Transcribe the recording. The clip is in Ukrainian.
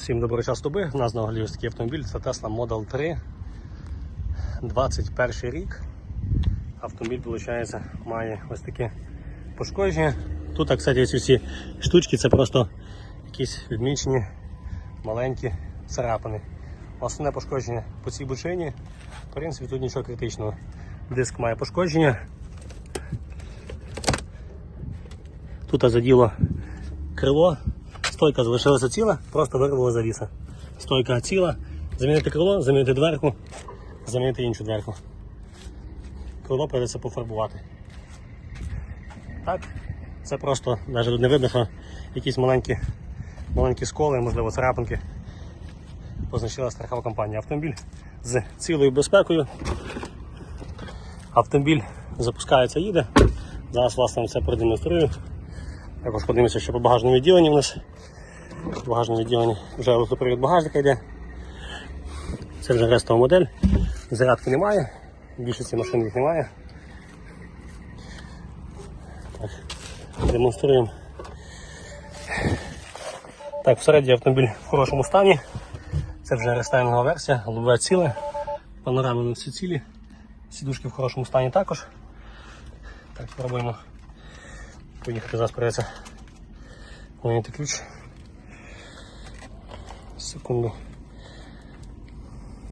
Всім доброго часу доби. У нас на огляді ось такий автомобіль. Це Tesla Model 3. 21 рік. Автомобіль, виходить, має ось таке пошкодження. Тут, кстати, ці всі штучки це просто якісь відмічені маленькі царапини. Основне пошкодження по цій бочині. В принципі, тут нічого критичного. Диск має пошкодження. Тут заділо крило, стойка залишилася ціла, просто вирвало завіса. Стойка ціла, замінити крило, замінити дверку, замінити іншу дверку. Крило придеться пофарбувати. Так, це просто, навіть тут не видно, що якісь маленькі, маленькі сколи, можливо, царапинки. Позначила страхова компанія. Автомобіль з цілою безпекою. Автомобіль запускається, їде. Зараз власне це продемонструю. Також подивимося, що по багажному відділенні у нас. В багажному відділенні вже електропривід багажника йде. Це вже рестова модель. Зарядки немає, більшості машин їх немає. Так, демонструємо. Так, всередині автомобіль в хорошому стані. Це вже рестайлінгова версія, лобове ціле, панорами на всі цілі, сідушки в хорошому стані також. Так, спробуємо поїхати зараз придеться виняти ключ секунду.